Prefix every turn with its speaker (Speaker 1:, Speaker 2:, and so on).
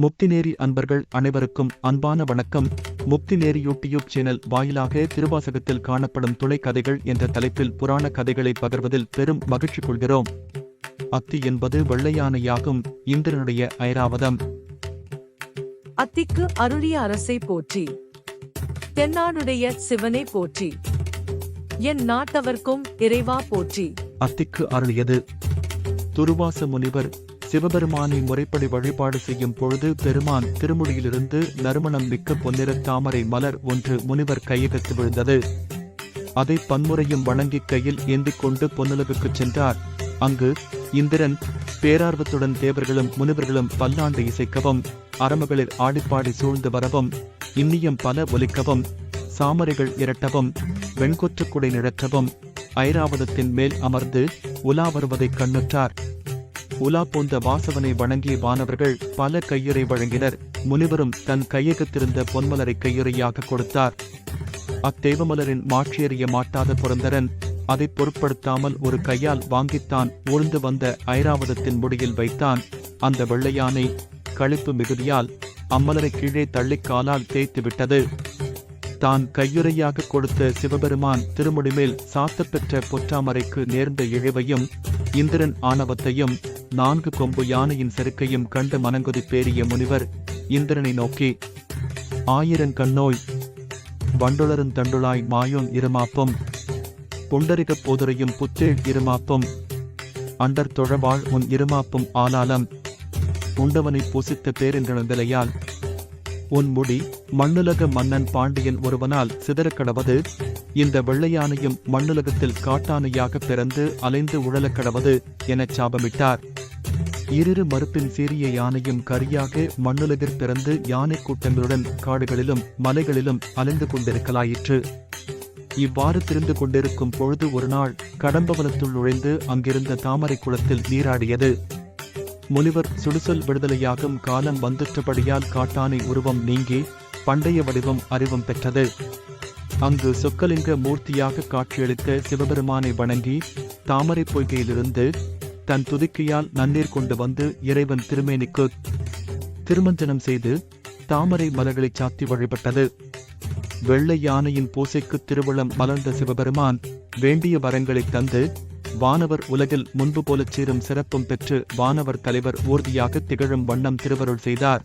Speaker 1: முக்திநேரி அன்பர்கள் அனைவருக்கும் அன்பான வணக்கம். முக்திநேரி யூடியூப் சேனல் வாயிலாக திருவாசகத்தில் காணப்படும் துணை கதைகள் என்ற தலைப்பில் புராண கதைகளை பகிர்வதில் பெரும் மகிழ்ச்சி கொள்கிறோம். அத்தி என்பது வெள்ளையானையாகும் இந்திரனுடைய ஐராவதம்.
Speaker 2: அத்திக்கு அருளிய அரசை போற்றி. தென்னாடுடைய சிவனை போற்றி. என் நாட்டவர்க்கும் இறைவா போற்றி.
Speaker 1: அத்திக்கு அருளியது துருவாச முனிவர் சிவபெருமானை முறைப்படி வழிபாடு செய்யும் பொழுது பெருமான் திருமுடியிலிருந்து நறுமணம் மிக்க பொன்னிறத் தாமரை மலர் ஒன்று முனிவர் கையகத்து விழுந்தது. அதை பன்முறையும் வணங்கி கையில் ஏந்திக் கொண்டு பொன்னுலகுக்குச் சென்றார். அங்கு இந்திரன் பேரார்வத்துடன் தேவர்களும் முனிவர்களும் பல்லாண்டு இசைக்கவும் அரமகளில் ஆடிப்பாடி சூழ்ந்து வரவும் இன்னியம் பல ஒலிக்கவும் சாமரைகள் இரட்டவும் வெண்கொற்றுக்குடை நிழற்றவும் ஐராவதத்தின் மேல் அமர்ந்து உலா வருவதைக் கண்ணுற்றார். உலா போன்ற வாசவனை வணங்கிய வானவர்கள் பல கையுறை வழங்கினர். முனிவரும் தன் கையகத்திருந்த பொன்மலரை கையுறையாக கொடுத்தார். அத்தேவமலரின் மாற்றியறிய மாட்டாத புரந்தரன் அதை பொருட்படுத்தாமல் ஒரு கையால் வாங்கித்தான் ஊழ்ந்து வந்த ஐராவதத்தின் முடியில் வைத்தான். அந்த வெள்ளையானை கழிப்பு மிகுதியால் அம்மலரை கீழே தள்ளிக்காலால் காலால் தேய்த்து விட்டது. தான் கையுறையாக கொடுத்த சிவபெருமான் திருமுடிமேல் சாத்தப்பெற்ற பொற்றாமரைக்கு நேர்ந்த இழிவையும் இந்திரன் ஆணவத்தையும் நான்கு கொம்பு யானையின் செருக்கையும் கண்டு மனங்குதி பேரிய முனிவர் இந்திரனை நோக்கி ஆயிரன் கண்ணோய் வண்டுளரும் தண்டுளாய் மாயோன் இருமாப்பும் புண்டரிகப் போதுரையும் புத்தேழ் இருமாப்பும் அண்டர் தொழவாள் உன் இருமாப்பும் ஆனாலும் உண்டவனை பூசித்த பேரென்றெழுந்தலையால் உன் முடி மண்ணுலக மன்னன் பாண்டியன் ஒருவனால் சிதறக்கடவது இந்த வெள்ளையானையும் மண்ணுலகத்தில் காட்டானையாக பிறந்து அலைந்து உழலக் கடவது எனச் சாபமிட்டார். இரு மறுப்பின் சீரிய யானையும் கரியாக மண்ணுலகில் பிறந்து யானை கூட்டங்களுடன் காடுகளிலும் மலைகளிலும் அலைந்து கொண்டிருக்கலாயிற்று. இவ்வாறு திரிந்து கொண்டிருக்கும் பொழுது ஒரு நாள் நுழைந்து அங்கிருந்த தாமரை குளத்தில் நீராடியது. முனிவர் சுடுசொல் விடுதலையாகும் காலம் வந்துற்றபடியால் காட்டானை உருவம் நீங்கி பண்டைய வடிவம் அறிவும் பெற்றது. அங்கு சொக்கலிங்க மூர்த்தியாக காட்சியளித்த சிவபெருமானை வணங்கி தாமரை பொய்கையிலிருந்து தன் துதிக்கையால் நன்னீர் கொண்டு வந்து இறைவன் திருமேனிக்கு திருமஞ்சனம் செய்து தாமரை மலர்களை சாத்தி வழிபட்டது. வெள்ளை யானையின் பூசைக்கு திருவளம் மலர்ந்த சிவபெருமான் வேண்டிய வரங்களை தந்து வானவர் உலகில் முன்பு போலச் சேரும் சிறப்பும் பெற்று வானவர் தலைவர் ஊர்தியாக திகழும் வண்ணம் திருவருள் செய்தார்.